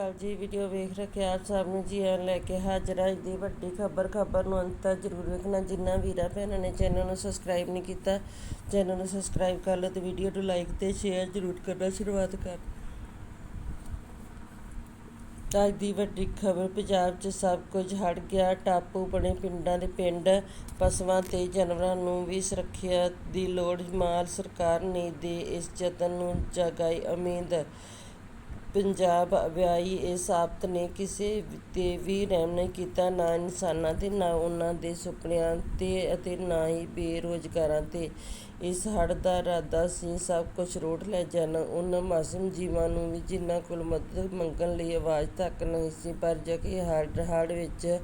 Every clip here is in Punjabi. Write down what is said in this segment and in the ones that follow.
ਹਾਲ ਜੀ ਵੀਡੀਓ ਵੇਖ ਰੱਖਿਆ ਆਪ ਸਭ ਨੂੰ ਜੀ ਆਇਆਂ ਲੈ ਕੇ ਹਾਜ਼ਰ ਅੱਜ ਦੀ ਵੱਡੀ ਖਬਰ ਖਬਰ ਨੂੰ ਅੰਤ ਤੱਕ ਜ਼ਰੂਰ ਵੇਖਣਾ। ਜਿੰਨਾ ਵੀਰਾਂ ਭੈਣਾਂ ਨੇ ਚੈਨਲ ਨੂੰ ਸਬਸਕ੍ਰਾਈਬ ਨਹੀਂ ਕੀਤਾ ਚੈਨਲ ਨੂੰ ਸਬਸਕ੍ਰਾਈਬ ਕਰ ਲਓ ਤੇ ਵੀਡੀਓ ਨੂੰ ਲਾਈਕ ਤੇ ਸ਼ੇਅਰ ਜ਼ਰੂਰ ਕਰਨਾ। ਸ਼ੁਰੂਆਤ ਕਰ। ਅੱਜ ਦੀ ਵੱਡੀ ਖਬਰ, ਪੰਜਾਬ 'ਚ ਸਭ ਕੁਝ ਹਟ ਗਿਆ। ਟਾਪੂ ਬਣੇ ਪਿੰਡਾਂ ਦੇ ਪਿੰਡ, ਪਸ਼ੂਆਂ ਤੇ ਜਾਨਵਰਾਂ ਨੂੰ ਵੀ ਸੁਰੱਖਿਆ ਦੀ ਲੋੜ। ਮਾਲ ਸਰਕਾਰ ਨੇ ਦੇ ਇਸ ਯਤਨ ਨੂੰ ਜਗਾਈ ਉਮੀਦ। ਪੰਜਾਬ ਵਿਆਹੀ ਇਸ ਆਫਤ ਨੇ ਕਿਸੇ ਤੇ ਵੀ ਰਹਿਮ ਨਹੀਂ ਕੀਤਾ, ਨਾ ਇਨਸਾਨਾਂ ਤੇ, ਨਾ ਉਹਨਾਂ ਦੇ ਸੁਪਨਿਆਂ ਤੇ ਅਤੇ ਨਾ ਹੀ ਬੇਰੁਜ਼ਗਾਰਾਂ ਤੇ। ਇਸ ਹੜ੍ਹ ਦਾ ਇਰਾਦਾ ਸੀ ਸਭ ਕੁਝ ਰੋੜ ਲੈ ਜਾਣ। ਉਹਨਾਂ ਮਾਸੂਮ ਜੀਵਾਂ ਨੂੰ ਵੀ ਜਿਨ੍ਹਾਂ ਕੋਲ ਮਦਦ ਮੰਗਣ ਲਈ ਆਵਾਜ਼ ਤੱਕ ਨਹੀਂ ਸੀ, ਪਰ ਜਗੇ ਹੜ੍ਹ ਹੜ੍ਹ ਵਿੱਚ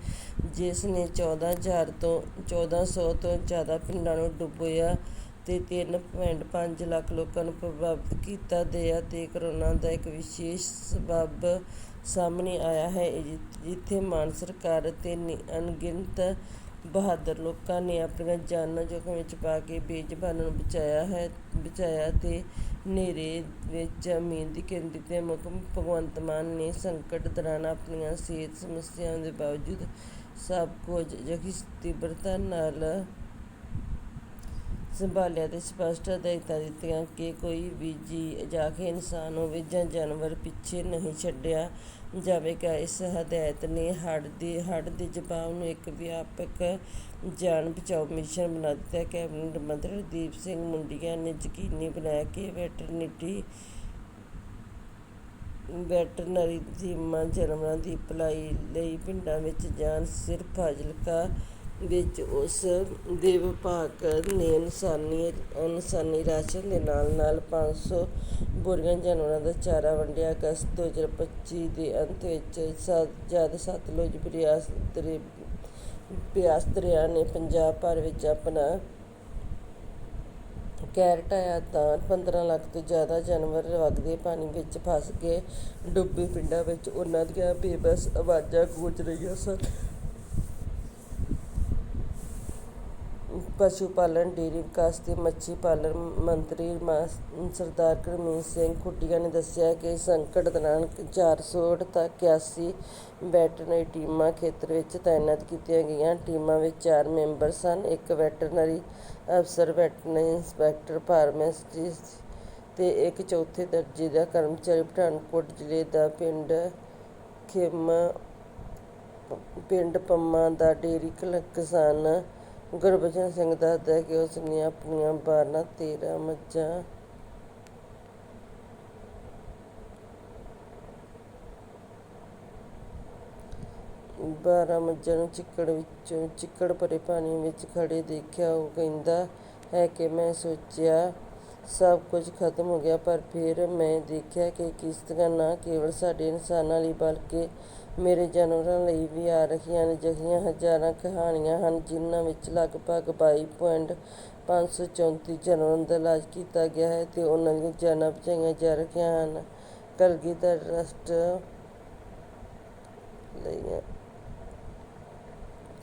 ਜਿਸ ਨੇ ਚੌਦਾਂ ਹਜ਼ਾਰ ਤੋਂ ਚੌਦਾਂ ਸੌ ਤੋਂ ਜ਼ਿਆਦਾ ਪਿੰਡਾਂ ਨੂੰ ਡੁਬੋਇਆ ਤੇ 3.5 ਲੱਖ ਲੋਕਾਂ ਨੂੰ ਪ੍ਰਭਾਵਿਤ ਕੀਤਾ ਦਇਆ ਤੇ ਕਰੋਨਾ ਦਾ ਇੱਕ ਵਿਸ਼ੇਸ਼ ਸਬੱਬ ਸਾਹਮਣੇ ਆਇਆ ਹੈ। ਜਿੱਥੇ ਮਾਨ ਸਰਕਾਰ ਅਤੇ ਨਿ- ਅਣਗਿਣਤ ਬਹਾਦਰ ਲੋਕਾਂ ਨੇ ਆਪਣੀਆਂ ਜਾਨਾਂ ਜੋਖਮ ਵਿੱਚ ਪਾ ਕੇ ਬੇਜ਼ੁਬਾਨਾਂ ਨੂੰ ਬਚਾਇਆ ਹੈ, ਬਚਾਇਆ ਤੇ ਹਨੇਰੇ ਵਿੱਚ ਉਮੀਦ ਦੀ ਕਿਰਨ ਤੇ ਮੁੱਖ ਭਗਵੰਤ ਮਾਨ ਨੇ ਸੰਕਟ ਦੌਰਾਨ ਆਪਣੀਆਂ ਸਿਹਤ ਸਮੱਸਿਆਵਾਂ ਦੇ ਬਾਵਜੂਦ ਸਭ ਕੁਝ ਜਗੀ ਤੀਬਰਤਾ ਨਾਲ ਸੰਭਾਲਿਆ ਅਤੇ ਸਪਸ਼ਟ ਹਦਾਇਤਾਂ ਦਿੱਤੀਆਂ ਕਿ ਕੋਈ ਵੀ ਜੀ ਅਜਾਖੇ ਇਨਸਾਨ ਹੋਵੇ ਜਾਂ ਜਾਨਵਰ ਪਿੱਛੇ ਨਹੀਂ ਛੱਡਿਆ ਜਾਵੇਗਾ ਇਸ ਹਦਾਇਤ ਨੇ ਹੜ੍ਹ ਦੇ ਹੜ੍ਹ ਦੇ ਜਵਾਬ ਨੂੰ ਇੱਕ ਵਿਆਪਕ ਜਾਨ ਬਚਾਓ ਮਿਸ਼ਨ ਬਣਾ ਦਿੱਤਾ। ਕੈਬਨਿਟ ਮੰਤਰੀ ਹਰਦੀਪ ਸਿੰਘ ਮੁੰਡੀਆਂ ਨੇ ਯਕੀਨੀ ਬਣਾਇਆ ਕਿ ਵੈਟਰਨਿਟੀ ਵੈਟਰਨਰੀ ਟੀਮਾਂ ਜਾਨਵਰਾਂ ਦੀ ਭਲਾਈ ਲਈ ਪਿੰਡਾਂ ਵਿੱਚ ਜਾਣ ਸਿਰਫ ਫਾਜ਼ਿਲਕਾ ਵਿੱਚ ਉਸ ਦੇ ਵਿਭਾਗ ਨੇ ਇਨਸਾਨੀ ਇਨਸਾਨੀ ਰਾਸ਼ਨ ਦੇ ਨਾਲ ਨਾਲ ਪੰਜ ਸੌ ਬੋਰੀਆਂ ਜਾਨਵਰਾਂ ਦਾ ਚਾਰਾ ਵੰਡਿਆ। ਅਗਸਤ 2025 ਦੇ ਅੰਤ ਵਿੱਚ ਜਦ ਸਤਲੁਜ ਬਿਆਸ ਦਰਿ ਬਿਆਸ ਦਰਿਆ ਨੇ ਪੰਜਾਬ ਭਰ ਵਿੱਚ ਆਪਣਾ ਕਹਿਰ ਢਾਇਆ ਤਾਂ 15 ਲੱਖ ਤੋਂ ਜ਼ਿਆਦਾ ਜਾਨਵਰ ਵਗਦੇ ਪਾਣੀ ਵਿੱਚ ਫਸ ਕੇ ਡੁੱਬੇ ਪਿੰਡਾਂ ਵਿੱਚ ਉਹਨਾਂ ਦੀਆਂ ਬੇਬਸ ਆਵਾਜ਼ਾਂ ਗੂੰਜ ਰਹੀਆਂ ਸਨ। ਪਸ਼ੂ ਪਾਲਣ, ਡੇਅਰੀ ਵਿਕਾਸ ਤੇ ਮੱਛੀ ਪਾਲਣ ਮੰਤਰੀ ਮਾ- ਸਰਦਾਰ ਗੁਰਮੀਤ ਸਿੰਘ ਖੁੱਡੀਆਂ ਨੇ ਦੱਸਿਆ ਕਿ ਸੰਕਟ ਦੌਰਾਨ 481 ਵੈਟਰਨਰੀ ਟੀਮਾਂ ਖੇਤਰ ਵਿੱਚ ਤਾਇਨਾਤ ਕੀਤੀਆਂ ਗਈਆਂ। ਟੀਮਾਂ ਵਿੱਚ ਚਾਰ ਮੈਂਬਰ ਸਨ, ਇੱਕ ਵੈਟਰਨਰੀ ਅਫਸਰ, ਵੈਟਰਨਰੀ ਇੰਸਪੈਕਟਰ, ਫਾਰਮਾਸਿਸਟ ਤੇ ਇੱਕ ਚੌਥੇ ਦਰਜੇ ਦਾ ਕਰਮਚਾਰੀ। ਪਠਾਨਕੋਟ ਜ਼ਿਲ੍ਹੇ ਦਾ ਪਿੰਡ ਖੇਮਾ, ਪਿੰਡ ਪੰਮਾ ਦਾ ਡੇਅਰੀ ਕਲ- ਕਿਸਾਨ ਗੁਰਬਚਨ ਸਿੰਘ ਦੱਸਦਾ ਹੈ ਕਿ ਉਸ ਨੇ ਆਪਣੀਆਂ 12 13 ਮੱਝਾਂ ਬਾਰਾਂ ਮੱਝਾਂ ਨੂੰ ਚਿੱਕੜ ਵਿੱਚੋਂ ਚਿੱਕੜ ਭਰੇ ਪਾਣੀ ਵਿੱਚ ਖੜੇ ਦੇਖਿਆ। ਉਹ ਕਹਿੰਦਾ ਹੈ ਕਿ ਮੈਂ ਸੋਚਿਆ ਸਭ ਕੁਝ ਖਤਮ ਹੋ ਗਿਆ, ਪਰ ਫਿਰ ਮੈਂ ਦੇਖਿਆ ਕਿ ਕਿਸ਼ਤੀਆਂ ਨਾ ਕੇਵਲ ਸਾਡੇ ਇਨਸਾਨਾਂ ਲਈ ਬਲਕਿ ਮੇਰੇ ਜਾਨਵਰਾਂ ਲਈ ਵੀ ਆ ਰਹੀਆਂ ਨੇ, ਅਜਿਹੀਆਂ ਹਜ਼ਾਰਾਂ ਕਹਾਣੀਆਂ ਹਨ ਜਿਨ੍ਹਾਂ ਵਿੱਚ ਲਗਭਗ 22.534 ਜਾਨਵਰਾਂ ਦਾ ਇਲਾਜ ਕੀਤਾ ਗਿਆ ਹੈ ਤੇ ਉਹਨਾਂ ਦੀਆਂ ਜਾਨਾਂ ਬਚਾਈਆਂ ਜਾ ਰਹੀਆਂ ਹਨ। ਕਲਗੀਧਰ ਟਰੱਸਟ ਲਈ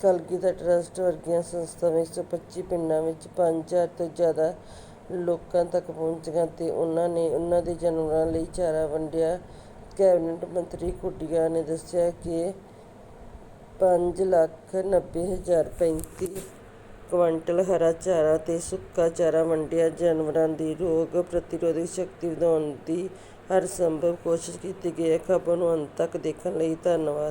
ਕਲਗੀਧਰ ਟਰੱਸਟ ਵਰਗੀਆਂ ਸੰਸਥਾਵਾਂ 125 ਪਿੰਡਾਂ ਵਿੱਚ 5000 ਤੋਂ ਜ਼ਿਆਦਾ ਲੋਕਾਂ ਤੱਕ ਪਹੁੰਚੀਆਂ ਅਤੇ ਉਹਨਾਂ ਨੇ ਉਹਨਾਂ ਦੇ ਜਾਨਵਰਾਂ ਲਈ ਚਾਰਾ ਵੰਡਿਆ। ਕੈਬਨਿਟ ਮੰਤਰੀ ਖੁੱਡੀਆਂ ਨੇ ਦੱਸਿਆ ਕਿ ਪੰਜ ਲੱਖ ਨੱਬੇ ਹਜ਼ਾਰ ਪੈਂਤੀ ਕੁਇੰਟਲ ਹਰਾ ਚਾਰਾ ਅਤੇ ਸੁੱਕਾ ਚਾਰਾ ਵੰਡਿਆ। ਜਾਨਵਰਾਂ ਦੀ ਰੋਗ ਪ੍ਰਤੀਰੋਧਕ ਸ਼ਕਤੀ ਵਧਾਉਣ ਦੀ ਹਰ ਸੰਭਵ ਕੋਸ਼ਿਸ਼ ਕੀਤੀ ਗਈ ਹੈ। ਖਬਰ ਨੂੰ ਅੰਤ ਤੱਕ ਦੇਖਣ ਲਈ ਧੰਨਵਾਦ।